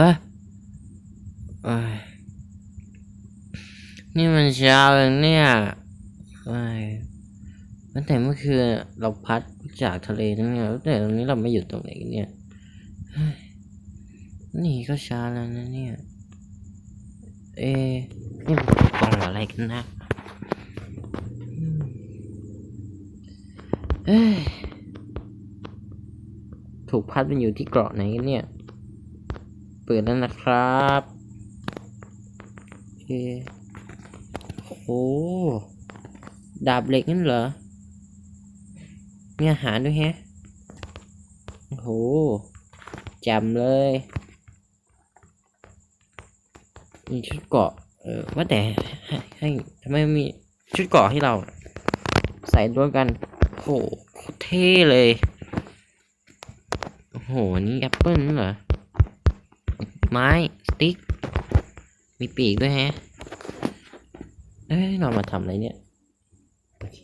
เอ้ยเอ้ยนี่มันเช้าแล้วเนี่ยตั้งแต่เมื่อคืนเราพัดจากทะเลนั่นเนี่ยแต่ตอนนี้เราไม่อยู่ตรงไหนกันเนี่ยนี่ก็เช้าแล้วนะเนี่ย เอ๊ะนี่มันกองอะไรกันนะเอ้ถูกพัดไปอยู่ที่เกาะไหนกันเนี่ย ปิดแล้วนะครับโอเคโอ้ดาบเหล็กนั่นเหรอ มีอาหารด้วยแฮะโอ้โหจำเลยมีชุดเกาะ เออว่าแต่ให้ให้ทำไมมีชุดเกาะให้เรา ใส่ด้วยกันโอ้โหเท่เลย โอ้โห นี่แอปเปิลนั่นเหรอ ไม้สติ๊ก มีปีกด้วยแฮะ เอ้ยเรามาทำอะไรเนี่ย โอเค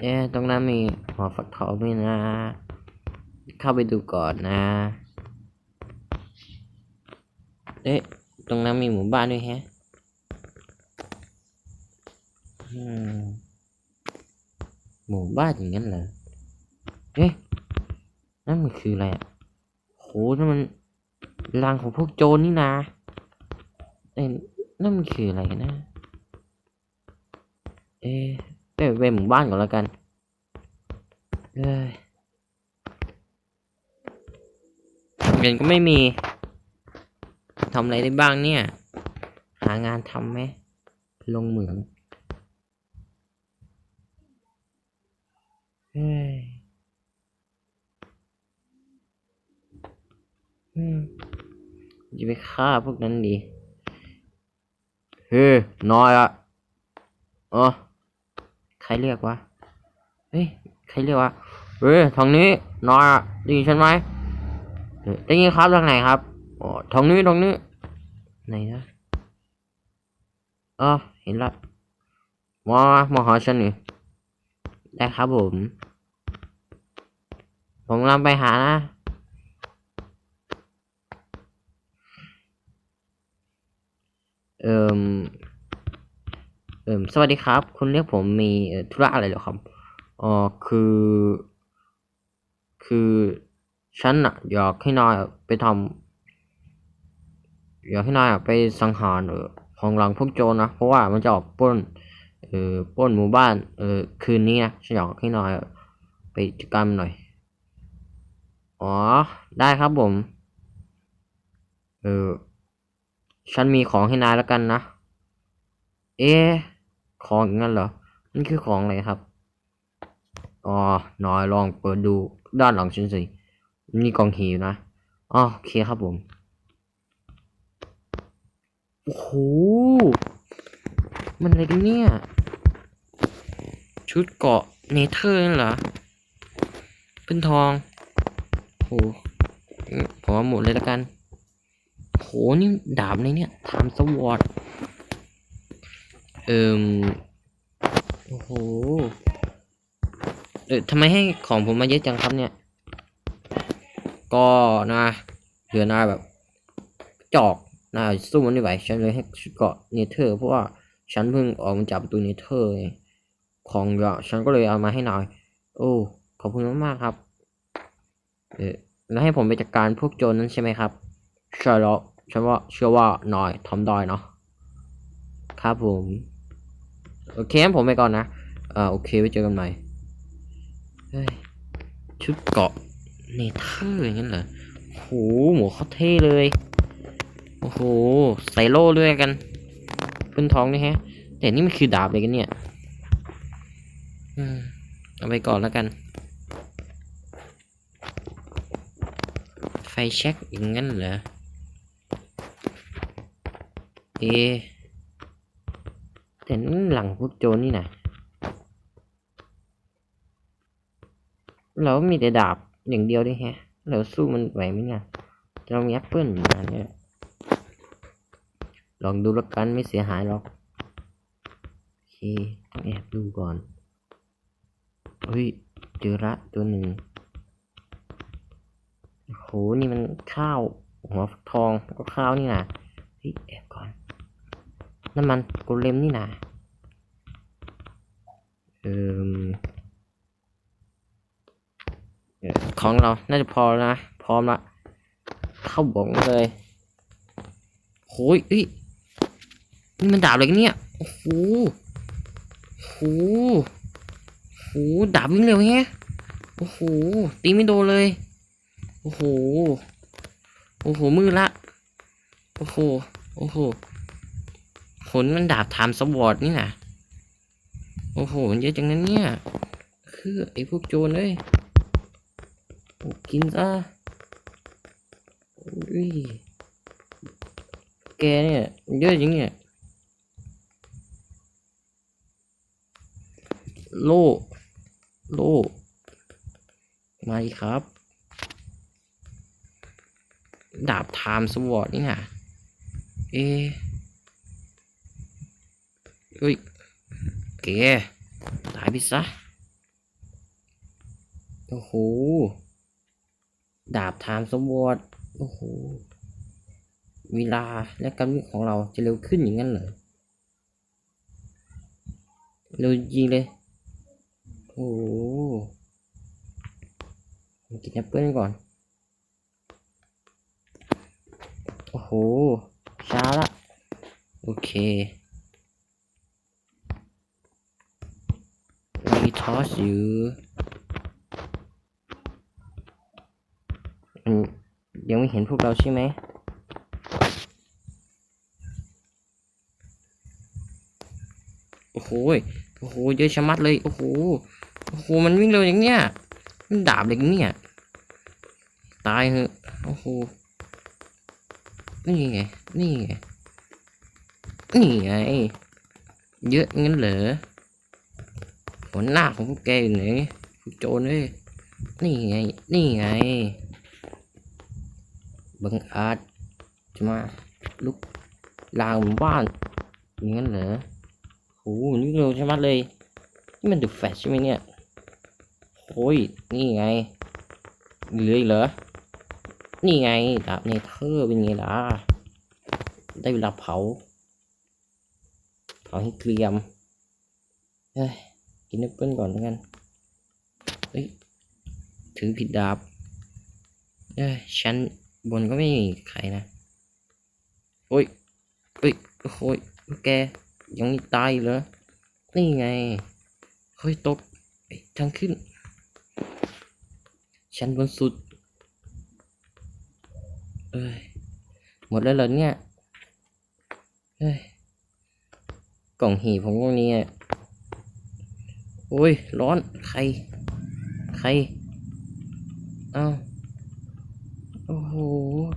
เอ๊ะตรงนั้นมีหัวฝักทองด้วยนะ เข้าไปดูก่อนนะ เอ๊ะ ตรงนั้นมีหมู่บ้านด้วยแฮะหมู่บ้านอย่างนั้นเหรอ เอ๊ะ นั่นมันคืออะไรอะโหนั่นมันรังของพวกโจรนี่นาเอ้นั่นมันคืออะไรกันนะ เอ๊ะไปไปหมู่บ้านก่อนแล้วกันเอ้ยเงินก็ไม่มีทำอะไรได้บ้างเนี่ย หางานทำไหม ลงเหมืองเฮ้ย อืม จะไปฆ่าพวกนั้นดี เฮ้ยน้อยอะเออใครเรียกวะ เฮ้ย ใครเรียกวะ เฮ้ยทางนี้น้อยอะได้ยินฉันไหมเฮ้ยได้ยินครับทางไหนครับอ๋อทางนี้ทางนี้ ไหนนะอ๋อเห็นละมามาหาฉันนี่ได้ครับผม ผมกำลังไปหานะ เอ่มเอ่มสวัสดีครับ คุณเรียกผมมีธุระอะไรเหรอครับอ๋อคือ คือฉันอะอยากให้นายไปทำอยากให้นายไปสังหารเออของหลังพวกโจรนะ เพราะว่ามันจะออกป้นเออป้นหมู่บ้านเออคืนนี้นะฉันอยากให้นายไปจัดการหน่อยอ๋อ ได้ครับผม เออ ฉันมีของให้นายแล้วกันนะ เอ๊ะของอย่างนั้นเหรอมันคือของอะไรครับ อ๋อนายลองเปิดดูด้านหลังฉันสิมีกองหีบนะอ๋อโอเคครับผม โอ้โห มันอะไรกันเนี่ย ชุดเกาะเนเธอร์นั่นเหรอ เป็นทอง โหอืมผมเอาหมดเลยแล้วกัน โหนี่ดาบเลยเนี่ยทำสวอตเอิมโอ้โห เออทำไมให้ของผมมาเยอะจังครับเนี่ย ก็นะเหลือนาแบบ จอกนาสู้มันไม่ไหวฉันเลยให้ชุดเกราะเนเธอร์เพราะว่าฉันเพิ่งออกมาจากประตูเนเธอร์ไงของเยอะฉันก็เลยเอามาให้นายโอ้ขอบคุณมากๆครับ เออแล้วให้ผมไปจัดการพวกโจรนั้นใช่ไหมครับ ใช่แล้วฉันว่าเชื่อว่าหน่อยทำได้เนาะครับผมโอเคผมไปก่อนนะอ่าโอเคไว้เจอกันใหม่ชุดเกาะเนเธอร์อย่างนั้นเหรอโหหมูเขาเท่เลย โอ้โหใส่โล่ด้วยกันเป็นท้องด้วยแฮะ แต่นี่มันคือดาบเลยกันเนี่ยเอาไปก่อนแล้วกัน ไฟแช็กอย่างนั้นเหรอ เอะแต่นั่นหลังพวกโจรนี่นะเรามีแต่ดาบอย่างเดียวด้วยแฮะ เราสู้มันไหวไหมเนี่ยเรามีแอปเปิลอยู่นะเนี่ยลองดูแล้วกันไม่เสียหายหรอกโอเคต้องแอบดูก่อนเฮ้ยเจอละตัวหนึ่งโหนี่มันข้าวหัวฟักทองก็ข้าวนี่นะเฮ้ยแอบก่อน นั่นมันโกเลมนี่นะเออของเรา น่าจะพอแล้วนะ พร้อมละ เข้าบ่งเลยโหยอ้ย นี่มันดาบอะไรกันเนี่ย โอ้โหโอ้โหโอ้โหดาบวิ่งเร็วแฮะโอ้โห ตีไม่โดนเลย โอ้โห โอ้โห มือละ โอ้โห โอ้โห ผลมันดาบไทม์สวอร์ดนี่นะโอ้โห มันเยอะจังนั้นเนี่ย คือไอ้พวกโจรเลยโอ้กินซะอุ้ยแกเนี่ยเยอะจริงเนี่ยโลโลมาอีกครับ ดาบไทม์สวอร์ดนี่นะเอะ เฮ้ยแกตายไปซะ โอ้โห ดาบทม์สวอร์ดโอ้โห เวลาและการวิ่งของเราจะเร็วขึ้นอย่างนั้นเหรอ เร็วจริงเลย โอ้โหกินแอปเปิ้ลก่อน โอ้โห ช้าละ โอเค มีทอสอยู่อยังไม่เห็นพวกเราใช่ไหมโอ้โหยโอ้โหเยอะชะมัดเลย โอ้โห โอ้โห มันวิ่งเร็วอย่างเนี้ย มันดาบอะไรกันเนี่ย ตายเหอะ โอ้โห นี่ไง นี่ไง นี่ไง เยอะงั้นเหรอ หัวหน้าของแกอยู่ไหนโจรเอ้ยนี่ไง นี่ไงบังอาจจะมาลุกลางหมู่บ้านอย่างนั้นเหรอโหนี่เร็วใช่ไหมเลย นี่มันดูแฟชใช่ไหมเนี่ยโอ้ยนี่ไงเหลืออีกเหรอ นี่ไงดาบเนเธอเป็นไงล่ะ ได้เวลาเผา เผาให้เกรียม เฮ้ย กินแอปเปิ้ลก่อนแล้วกันเฮ้ยถือผิดดาบเอ้ยชั้นบนก็ไม่มีใครนะโอ้ยเฮ้ยโอ้ยแกยังไม่ตายเหรอนี่ไงเฮ้ยตกทางขึ้น ชั้นบนสุดเอ้ยหมดแล้วเหรอเนี่ยเฮ้ยกล่องหีบของพวกนี้อะ โอ้ย ร้อน ใคร ใคร เอาโอ้โห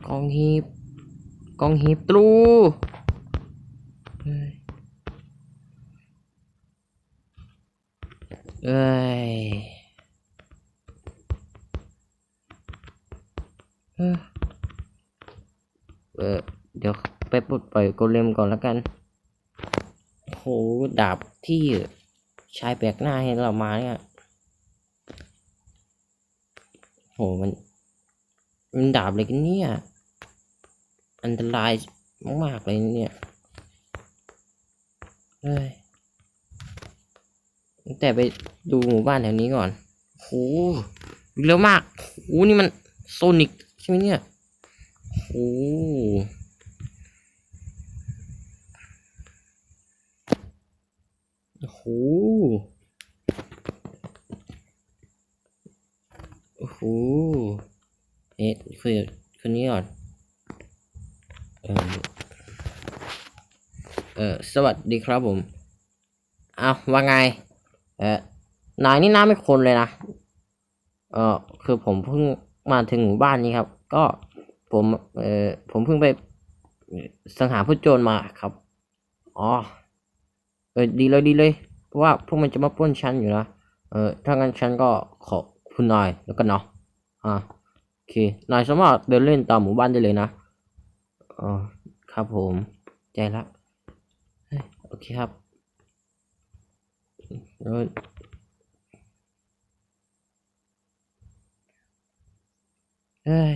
กองหีบ กองหีบตรูเอ้ยเอ้ยเอ้อเออเดี๋ยวไปปลดปล่อยโกเลมก่อนแล้วกัน โห ดาบที่ ชายแปลกหน้าให้เรามาเนี่ยโหมัน มันดาบอะไรกันเนี่ย อันตรายมากๆเลยเนี่ย เฮ้ย แต่ไปดูหมู่บ้านแถวนี้ก่อนโหเร็วมากโหนี่มันโซนิกใช่ไหมเนี่ยโห โอ้โห โอ้โห คือคนนี้ก่อนเออเออสวัสดีครับผมเอาว่าไง เออนายนี่น้าไม่คนเลยนะ เออคือผมเพิ่งมาถึงหมู่บ้านนี้ครับ ก็ผม เออผมเพิ่งไปสังหารผู้โจรมาครับ อ๋อ เออดีเลยดีเลยเพราะว่าพวกมันจะมาป้นฉันอยู่นะ เออถ้างั้นฉันก็ขอคุณนายแล้วกันเนาะ อ่า โอเค นายสามารถเดินเล่นตามหมู่บ้านได้เลยนะ อ๋อ ครับผม ใจละเฮ้ยโอเคครับเออเอ้ย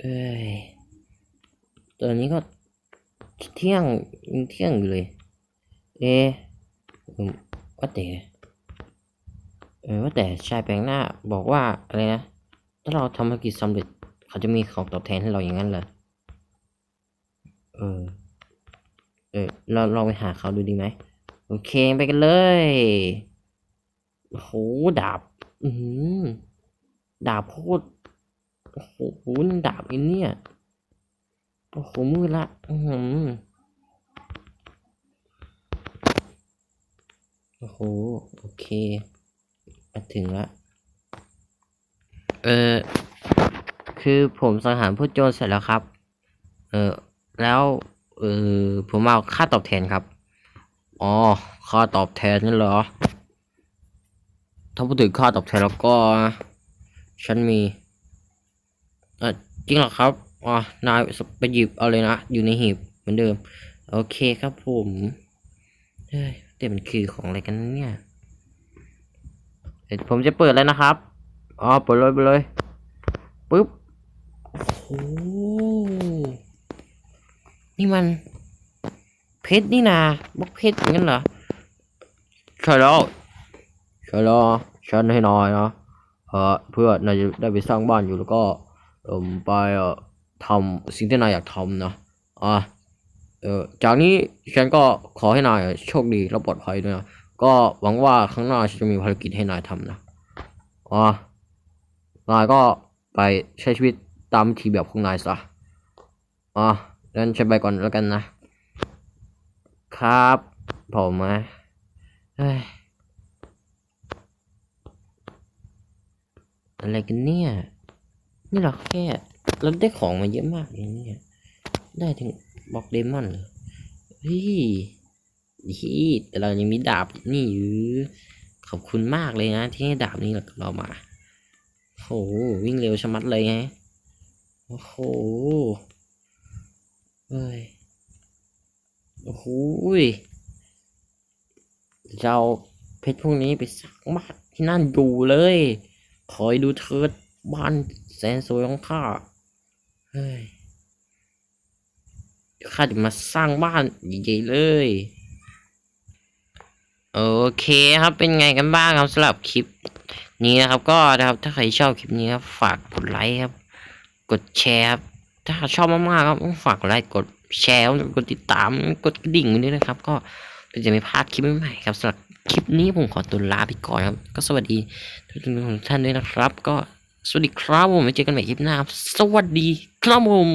เอ้ย ตอนนี้ก็เที่ยงยังเที่ยงอยู่เลย เอะว่าแต่ เออว่าแต่ชายแปลงหน้าบอกว่าอะไรนะ ถ้าเราทำภารกิจสำเร็จ เขาจะมีของตอบแทนให้เราอย่างนั้นเหรอเออ เออ เราลองไปหาเขาดูดีไหม โอเคไปกันเลย โห ดาบ อือหือดาบโคตรโอ้โหนี่ดาบไอ้เนี่ย โอ้โห มืดละ อือหือโอ้โห โอเค ถึงละ เออ คือผมสังหารผู้โจรเสร็จแล้วครับ เออ แล้ว เออ ผมเอาค่าตอบแทนครับ อ๋อ ค่าตอบแทนนั่นเหรอ ถ้าพูดถึงค่าตอบแทนแล้วก็ ฉันมี เออจริงเหรอครับ อ๋อ นายไปหยิบเอาเลยนะ อยู่ในหีบเหมือนเดิม โอเคครับผม เฮ้ยแต่มันคือของอะไรกันเนี่ย เดี๋ยวผมจะเปิดแล้วนะครับอ๋อเปิดเลยไปดเลยปึ๊บโอ้โหนี่มัน เพชรนี่นาบล็อกเพชรอย่างนั้นเหรอใช่แล้วใช่แล้วฉันให้นายนะเออเพื่อนายจะได้ไปสร้างบ้านอยู่แล้วก็เอ่มไปเอ่อทำสิ่งที่นายอยากทำนะอะเออจากนี้ฉันก็ขอให้นายโชคดีและปลอดภัยด้วยนะ ก็หวังว่าข้างหน้าจะมีภารกิจให้นายทำนะอะนายก็ไปใช้ชีวิตตามวิธีแบบของนายซะอะงั้นฉันไปก่อนแล้วกันนะ ครับผมนะเฮ้ยอะไรกันเนี่ย นี่เราแค่เราได้ของมาเยอะมากเลยเนี่ยได้ถึงบล็อกเดมอนเลยเฮ้ย ฮีแต่เรายังมีดาบนี่อยู่ขอบคุณมากเลยนะ ที่ให้ดาบนี้เรามาโหวิ่งเร็วชะมัดเลยไงโอ้โหเฮ้ยโอ้โหจะเอาเพชรพวกนี้ไปสักบ้านที่นั่นดูเลย คอยดูเถิดบ้านแสนสวยของข้าเฮ้ยข้าจะมาสร้างบ้านใหญ่ๆเลย โอเคครับเป็นไงกันบ้างครับสำหรับคลิปนี้นะครับ ก็นะครับถ้าใครชอบคลิปนี้ครับฝากกดไลค์ครับ กดแชร์ครับถ้าชอบมากๆครับต้องฝากกดไลค์กดแชร์กดติดตามกดกระดิ่งด้วยนะครับ ก็จะไม่พลาดคลิปใหม่ๆครับสำหรับคลิปนี้ผมขอตัวลาไปก่อนครับ ก็สวัสดีทุกท่านด้วยนะครับ ก็สวัสดีครับผมไว้เจอกันใหม่คลิปหน้าครับสวัสดีครับผม